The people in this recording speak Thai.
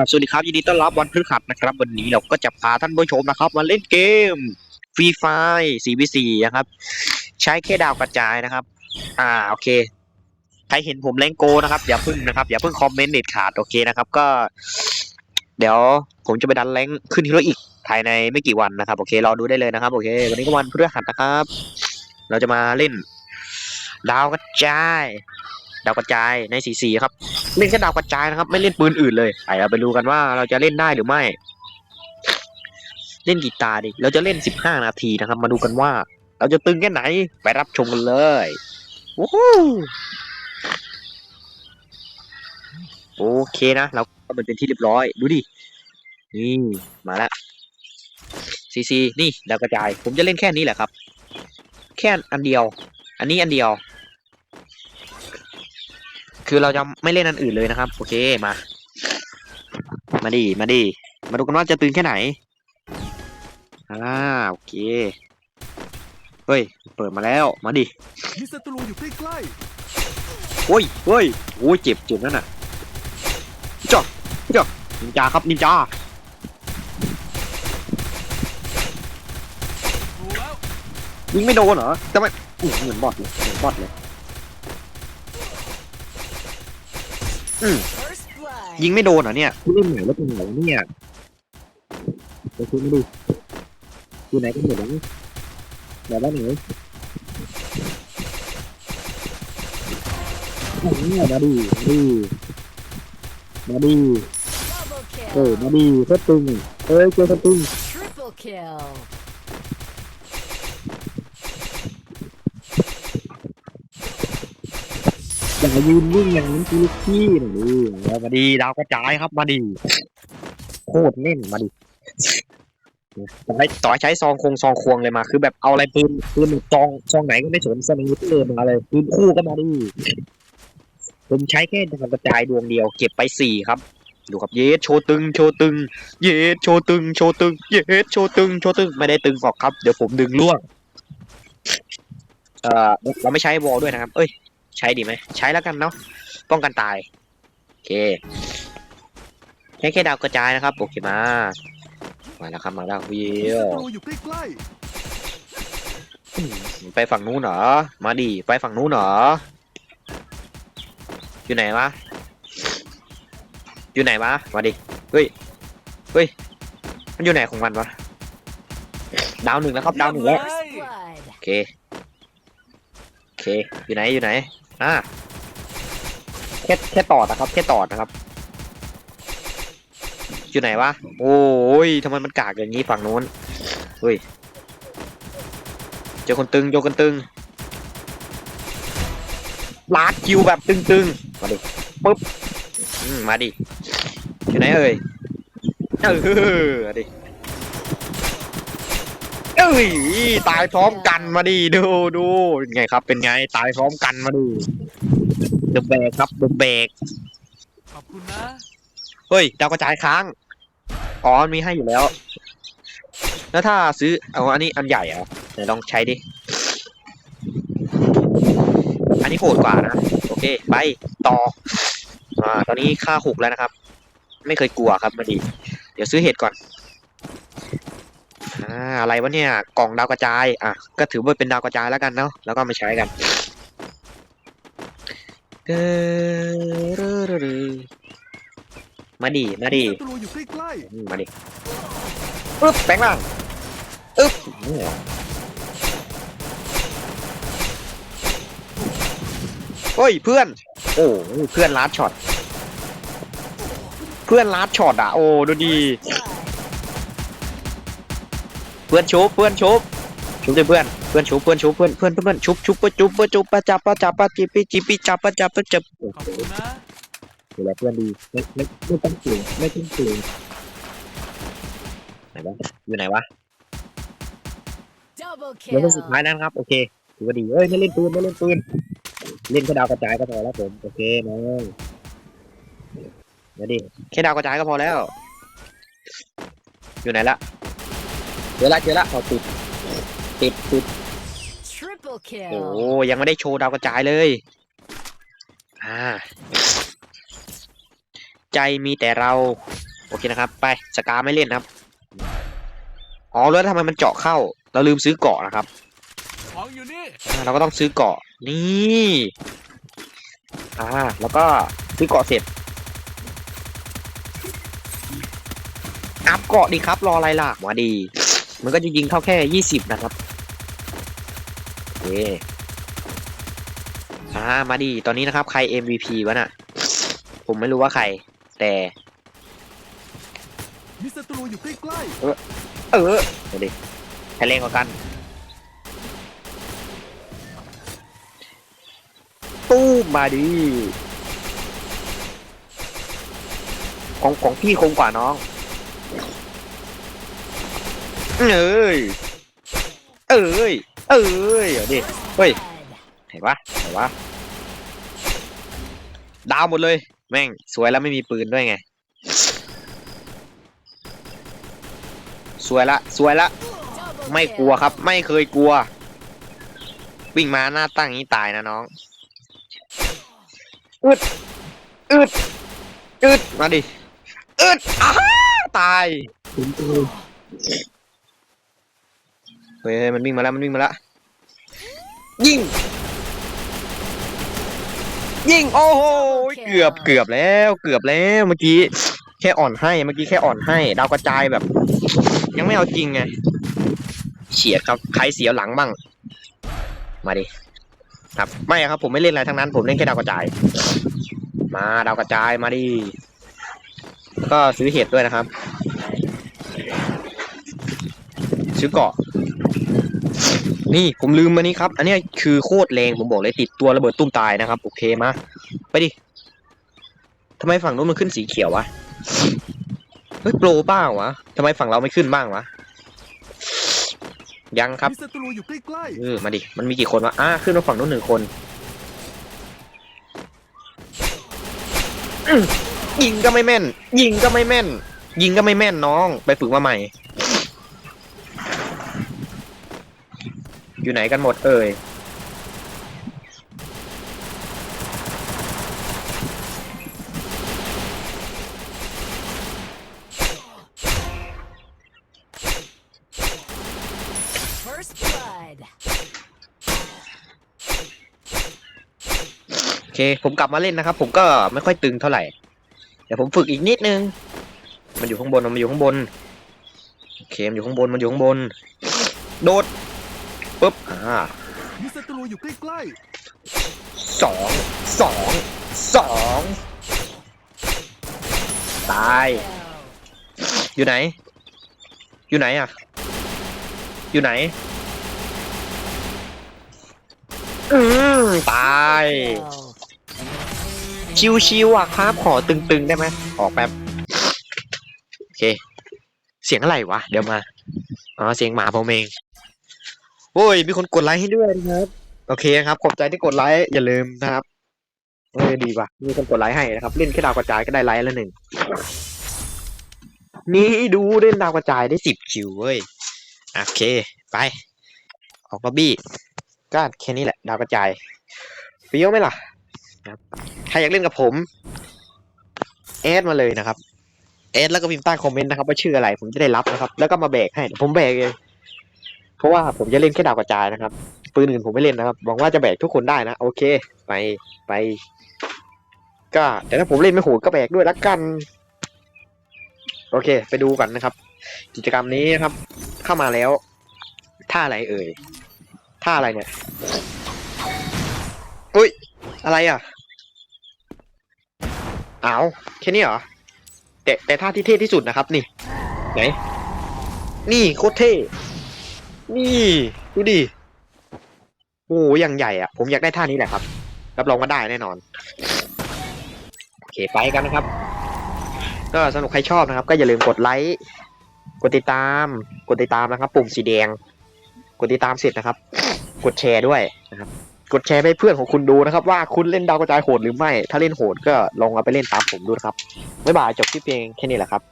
ครับสวัสดีครับยินดีต้อนรับวันพฤหัสนะครับ วันนี้เราก็จะพาท่านผู้ชมนะครับมาเล่นเกมฟรีไฟ 4v4 นะครับ ใช้แค่ดาวกระจายนะครับ อ่าโอเค ใครเห็นผมเล่นโกนะครับอย่าพึ่งนะครับ อย่าพึ่งคอมเมนต์เด็ดขาดโอเคนะครับ ก็ เดี๋ยวผมจะไปดันแรงขึ้นฮีโร่อีกภายในไม่กี่วันนะครับ โอเครอดูได้เลยนะครับโอเค วันนี้ก็วันพฤหัสนะครับ เราจะมาเล่นดาวกระจาย ดาวกระจายในสีสีครับ เล่นแค่ดาวกระจายนะครับ ไม่เล่นปืนอื่นเลยไปเราไปดูกันว่าเราจะเล่นได้หรือไม่ เล่นกีตาร์ดิเราจะเล่นสิบห้านาทีนะครับ มาดูกันว่า เราจะตึงแค่ไหนไปรับชมกันเลยวู้โอเคนะเราก็มันเป็นที่เรียบร้อยดูดินี่มาแล้วซีซีนี่ดาวกระจาย ผมจะเล่นแค่นี้แหละครับ แค่อันเดียว อันนี้อันเดียว คือเราจะไม่เล่นอันอื่นเลยนะครับ โอเคมา มาดิมาดิมาดูกันว่าจะตึงแค่ไหนอ่าโอเคเฮ้ยเปิดมาแล้วมาดิมีศัตรูอยู่ใกล้โอ้ยเฮ้ยโอ้ยเจ็บเจ็บนั่นน่ะจ้าจ้านินจาครับนินจาๆรู้แล้วยิงไม่โดนเหรอแต่มันอื้อเหมือนบอทเลยเหมือนบอทเลย First blood. ยิงไม่โดนเหรอเนี่ยเล่นไหนแล้วเป็นไหนเนี่ยไปคุยมาดูอยู่ไหนกันหมดแล้วเนี่ยไหนบ้านไหนโอ้โหมาดีมาดีมาดี Double เออ kill. มาดีเพื่ตึงเอ้ยเจอเพื่ตึง Triple kill. ย่ายืนนิ่งอย่างนี้คือลูกพี่หนูเอามาดีดาวกระจายครับมาดีโคตรเล่นมาดีต่อให้ต่อใช้ซองคงซองควงเลยมา คือแบบเอาอะไรปืนปืนซองซองไหนก็ไม่สนสนิทเลยมาเลยปืนคู่ก็มาดีผมใช้แค่ดาวกระจายดวงเดียว เก็บไปสี่ครับดูครับเยสโชตึงโชตึง เยสโชตึงโชตึงเยสโชตึงโชตึงไม่ได้ตึงหรอกครับ เดี๋ยวผมดึงล่วงเออเราไม่ใช้วอลด้วยนะครับ เอ้ย ใช้ดีไหม ใช้แล้วกันเนาะ ป้องกันตาย โอเคแค่แค่ดาวกระจายนะครับ โอเคมา มาแล้วครับ มาแล้ววิมีวศัตรูอยู่ใกล้ไปฝั่งนู้นเหรอ มาดิ ไปฝั่งนู้นเหรอ อยู่ไหนวะ อยู่ไหนวะ มาดิ เฮ้ย เฮ้ย มันอยู่ไหนของมันวะ ดาวหนึ่งแล้วครับ ดาวหนึ่งแล้ว First blood. โอเค โอเค อยู่ไหน อยู่ไหนอ่าแค่แค่ตอดนะครับ แค่ตอดนะครับ อยู่ไหนวะ โอ้ยทำไมมันกากอย่างนี้ฝั่งนู้นเฮ้ยเจอคนตึงเจอคนตึงลาดคิวแบบตึงๆ มาดิปึ๊บมมาดิอยู่ไหนเอ่ยเออมาดิเอ้ยตายพร้อมกันมาดิดูดูเป็นไงครับ เป็นไงตายพร้อมกันมาดิ เดอะแบกครับเดอะแบกขอบคุณนะเฮ้ยดาวกระจายค้างอ๋อมันมีให้อยู่แล้ว แล้วถ้าซื้อเอาอันนี้อันใหญ่เหรอไหนลองใช้ดิ อันนี้โหดกว่านะ โอเค ไปต่ออ่าตอนนี้ค่าหกแล้วนะครับ ไม่เคยกลัวครับมาดิเดี๋ยวซื้อเห็ดก่อนอ่าอะไรวะเนี่ย กล่องดาวกระจาย อะ ก็ถือว่าเป็นดาวกระจายแล้วกันเนาะแล้วก็มาใช้กัน เดมาดิมาดิศัตรูอยู่ใกล้อืมมาดิปึ๊บแปลงร่างอึ๊บเฮ้ยเพื่อน โอ้เพื่อนลัดช็อตเพื่อนลัดช็อตอะโอ้ดูดี Blood. เพื่อนชุบเพื่อนชุบ ชุบด้วยเพื่อนเพื่อนชุบเพื่อนชุบเพื่อนเพื่อนเพื่อนชุบชุบเพื่อนชุบเพื่อนชุบปะจับปะจับปะจิปิจิปิจับปะจับปะจับโอ้ๆขอบโหคุณนะดูแลเพื่อนดีไม่ไม่ไม่ต้องเกรงไม่ต้องเกรงไหนวะอยู่ไหนวะ Double เดี๋ยว kill. เป็นสุดท้ายแล้วนะครับ โอเคถือว่าดีเอ้ยไม่เล่นปืนไม่เล่นปืนเล่นแค่ดาวกระจายก็พอแล้วผมโอเคมาเดี๋ยวดิแค่ดาวกระจายก็พอแล้ว อยู่ไหนละเจอละเจอละเอาติด ติดติด Triple โอ้ kill. ยังไม่ได้โชว์ดาวกระจายเลย อ่า ใจมีแต่เรา โอเคนะครับ ไปสกาไม่เล่นนะครับ อ๋อแล้วทำไมมันเจาะเข้า เราลืมซื้อเกาะนะครับของอยู่นี่อ่าเราก็ต้องซื้อเกาะ นี่ อ่า แล้วก็ซื้อเกาะเสร็จ อัพเกาะดีครับ รออะไรล่ะมาดี มันก็จะยิงเข้าแค่ยี่สิบนะครับโอเคอ่ามาดีตอนนี้นะครับ ใคร MVP วะน่ะ ผมไม่รู้ว่าใคร แต่มีศัตรูอยู่ใกล้เออมาดิใครเล่นกว่ากัน ตู้มมาดิของของพี่คงกว่าน้อง เอ้ย เอ้ย เอ้ยเดี๋ยวดิเฮ้ย Blood. เห็นปะเห็นปะดาวหมดเลย แม่งสวยแล้วไม่มีปืนด้วยไง สวยละ สวยละ Double ไม่กลัว kill. ครับ ไม่เคยกลัว วิ่งมาหน้าตั้งอย่างนี้ตายนะน้องอึดอึดอึดมาดิอึดอ้าตาย เฮ้ยมันวิ่งมาแล้วมันวิ่งมาแล้วยิงยิงโอ้โหเกือบเกือบแล้วเกือบแล้วเมื่อกี้แค่อ่อนให้เมื่อกี้แค่อ่อนให้ ดาวกระจายแบบ ยังไม่เอาจริงไงเฉียดครับใครเสียวหลังบ้าง มาดิครับไม่ครับ ผมไม่เล่นอะไรทั้งนั้น ผมเล่นแค่ดาวกระจาย มาดาวกระจายมาดิแล้วก็ซื้อเห็ดด้วยนะครับ ซื้อเกาะ นี่ผมลืมมานี่ครับ อันเนี้ยคือโคตรแรงผมบอกเลยติดตัวระเบิดตุ้มตายนะครับ โอเคมา ไปดิทำไมฝั่งนู้นมันขึ้นสีเขียววะ เฮ้ยโปรเปล่าวะทำไมฝั่งเราไม่ขึ้นบ้างวะ ยังครับๆมีศัตรูอยู่ใกล้เออมาดิ มันมีกี่คนวะ อ่าขึ้นมาฝั่งนู้นหนึ่งคนอื้อยิงก็ไม่แม่น ยิงก็ไม่แม่น ยิงก็ไม่แม่นน้อง ไปฝึกมาใหม่ อยู่ไหนกันหมดเอ่ย First blood. โอเค ผมกลับมาเล่นนะครับ ผมก็ไม่ค่อยตึงเท่าไหร่ เดี๋ยวผมฝึกอีกนิดนึง มันอยู่ข้างบน มันอยู่ข้างบน โอเค มันอยู่ข้างบน มันอยู่ข้างบน โดด ปุ๊บอ่าๆมีศัตรูอยู่ใกล้สองสองสองตาย Kill. อยู่ไหน อยู่ไหนอะ อยู่ไหนอืมตาย Kill. ชิวๆอะครับ ขอตึงๆได้ไหมออกแป๊บ โอเค เสียงอะไรวะ เดี๋ยวมา อ๋อ เสียงหมาผมเอง โอ้ย มีคนกดไลค์ให้ด้วยนะครับ โอเคครับ ขอบใจที่กดไลค์อย่าลืมนะครับเออดีว่ะ มีคนกดไลค์ให้นะครับ เล่นแค่ดาวกระจายก็ได้ไลค์แล้วหนึ่ง นี่ดูเล่นดาวกระจายได้สิบคิวเว้ย โอเค ไป ออกล็อบบี้ก็แค่นี้แหละ ดาวกระจายเปี้ยวไหมล่ะใครอยากเล่นกับผมแอดมาเลยนะครับแอดแล้วก็พิมพ์ใต้คอมเมนต์นะครับว่าชื่ออะไรผมจะได้รับนะครับ แล้วก็มาแบกให้ ผมแบกเอง เพราะว่าผมจะเล่นแค่ดาวกระจายนะครับ ปืนอื่นผมไม่เล่นนะครับหวังว่าจะแบกทุกคนได้นะ โอเค ไปไป ก็แต่ถ้าผมเล่นไม่โหดก็แบกด้วยละกัน โอเค ไปดูกันนะครับ กิจกรรมนี้นะครับ เข้ามาแล้วท่าอะไรเอ่ยท่าอะไรเนี่ยอุ้ย อะไรอะเอาแค่นี้เหรอแต่แต่ท่าที่เท่ที่สุดนะครับ นี่ ไหน นี่โคตรเท่ นี่ดูดิโอ้โหอย่างใหญ่อะ ผมอยากได้ท่านี้แหละครับ รับรองว่าได้แน่นอน โอเคไปกันนะครับ ก็สนุกใครชอบนะครับ ก็อย่าลืมกดไลค์ กดติดตาม กดติดตามนะครับ ปุ่มสีแดง กดติดตามเสร็จนะครับ กดแชร์ด้วยนะครับ กดแชร์ให้เพื่อนของคุณดูนะครับ ว่าคุณเล่นดาวกระจายโหดหรือไม่ ถ้าเล่นโหดก็ลองเอาไปเล่นตามผมดูนะครับ บ๊ายบายจบที่เพียงแค่นี้แหละครับ